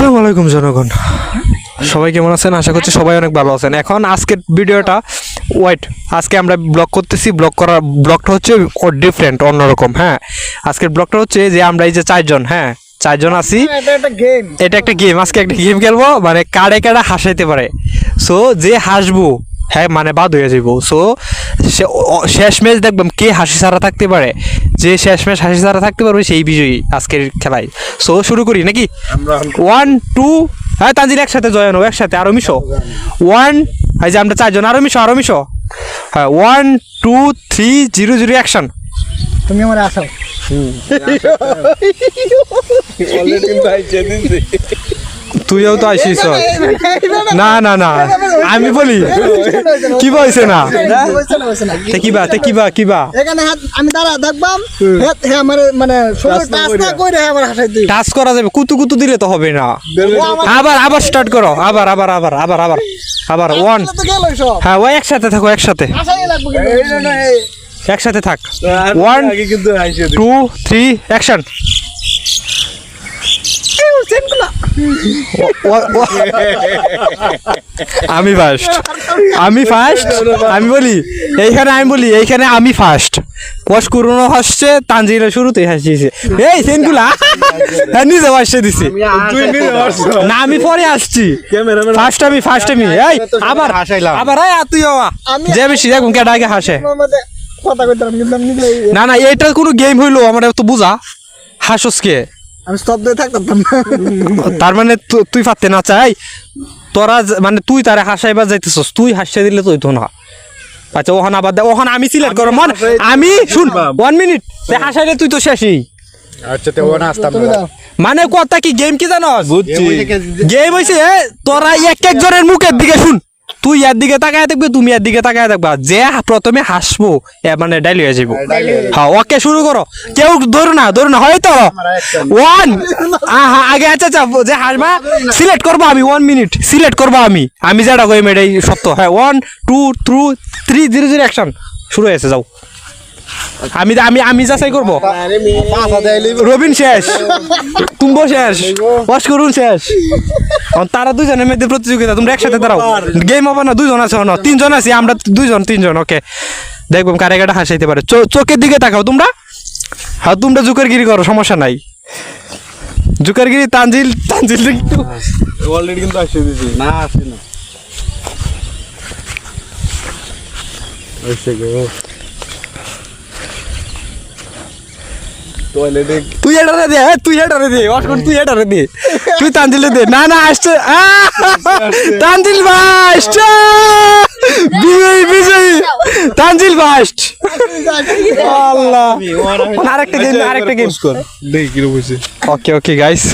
আসসালামু আলাইকুম জনগণ। সবাই কেমন আছেন? আশা করছি সবাই অনেক ভালো আছেন। এখন আজকের ভিডিওটা ওয়েট আজকে আমরা ব্লগ করতেছি। ব্লগ করার ব্লগটা হচ্ছে ডিফারেন্ট অন্যরকম হ্যাঁ? আজকের ব্লগটা হচ্ছে যে আমরা এই যে চারজন হ্যাঁ? চারজন আছি। এটা একটা গেম এটা একটা গেম আজকে একটা গেম খেলব মানে কারে কাড়ে হাসাইতে পারে। সো যে হাসবো হ্যাঁ মানে বাদ হয়ে যাব সো শেষ ম্যাচ দেখবাম কে হাসি ছাড়া থাকতে পারে। যে শেষ ম্যাচ হাসি ছাড়া থাকতে পারবে সেই বিজয়ী আজকের খেলায় সো শুরু করি নাকি ওয়ান টু হ্যাঁ তানজিল একসাথে জয়েন হো একসাথে আরও মিশো ওয়ান এই যে আমরা চারজন আরও মিশো আরও মিশো হ্যাঁ one two three zero zero action তুমি আমার আসাও তুইও তো আসিস না না না আমি বলি কি বলছে না? তে কিবা তে কিবা কিবা। এখানে হাত আমি দাঁড়া দেখবাম হ্যাঁ হ্যাঁ আমার মানে সময় টাচ না করে আমার হাসাই দিই টাচ করা যাবে কুতু কুতু দিলে তো হবে না। আবার আবার স্টার্ট করো। আবার আবার আবার আবার আবার আবার ওয়ান হ্যাঁ ওই একসাথে থাকো একসাথে। আসাই লাগবে কিন্তু। একসাথে থাক। ওয়ান টু থ্রি অ্যাকশন আমি ফার্স্ট আমি ফার্স্ট আমি বলি এইখানে আমি বলি এইখানে আমি ফার্স্ট কস করুনো হাসছে তানজিরা শুরুতেই হাসিয়েছে। এই সেনগুলা হ্যাঁ নিজে হাসছে দিছি। না। আমি পরে আসছি। ফার্স্ট আমি ফার্স্ট আমি। এই আবার হাসাইলাম। আবার এই তুই আমি- যে বেশি দেখুন কেটা আগে হাসে। কথা কইতাম কিন্তু না না এটা কোনো গেম হইল আমার তো বুঝা। হাসস কে? আমি স্তব্ধ হয়ে থাকতাম না তার মানে তুই পারতে না চাই তোরা মানে তুই তারে হাসাইবার যাইতেছস তুই হাসিয়ে দিলে তুই তো না। আচ্ছা ওখান আবার দে ওখান আমি সিলেক্ট করো মন আমি শুন ওয়ান মিনিট হাসাইলে তুই তো শেষই। আচ্ছা তো ওনা আসতাম মানে কথা কি গেম কি জানো বুঝছি। গেম হইছে তোরা এক একজনের মুখের দিকে শুন। তুই এর দিকে তাকায় দেখবি তুমি এর দিকে তাকায় থাকবা। যে প্রথমে হাসবো মানে ডাইলি হয়ে যাব হ্যাঁ ওকে শুরু করো। কেউ ধরো না ধরো না হয়তো। ওয়ান আগে আচ্ছা আচ্ছা যে হাসবা সিলেক্ট করব আমি ওয়ান মিনিট সিলেক্ট করব আমি। আমি যেটা কই এটাই সত্য। হ্যাঁ one two two three zero zero action শুরু হয়েছে যাও। আমি আমি আমি যাচাই করব। রবিন শেষ। তুম্বো শেষ। ওয়াশ করুন শেষ। তারা দুজনের মধ্যে প্রতিযোগিতা তোমরা একসাথে দাঁড়াও। গেম হবে না দুজন আছে না তিনজন আছি আমরা দুইজন তিনজন ওকে। দেখব কারে কাটা হাসাইতে পারে। চোখের দিকে তাকাও তোমরা। হ্যাঁ তোমরা জুকের গিরি করো সমস্যা নাই। জুকের গিরি তানজিল তানজিল একটু। অলরেডি কিন্তু আসে দিছি না আসে না। টয়লেটে তুই এটারে দে তুই এটারে দে অসকন তুই এটারে দে। তুই তানজিলে দে। না না আসছে তানজিল ফার্স্ট বিজয় বিজয়। তানজিল ফার্স্ট আল্লাহ। আরেকটা গেম আরেকটা গেম ওকে ওকে গাইস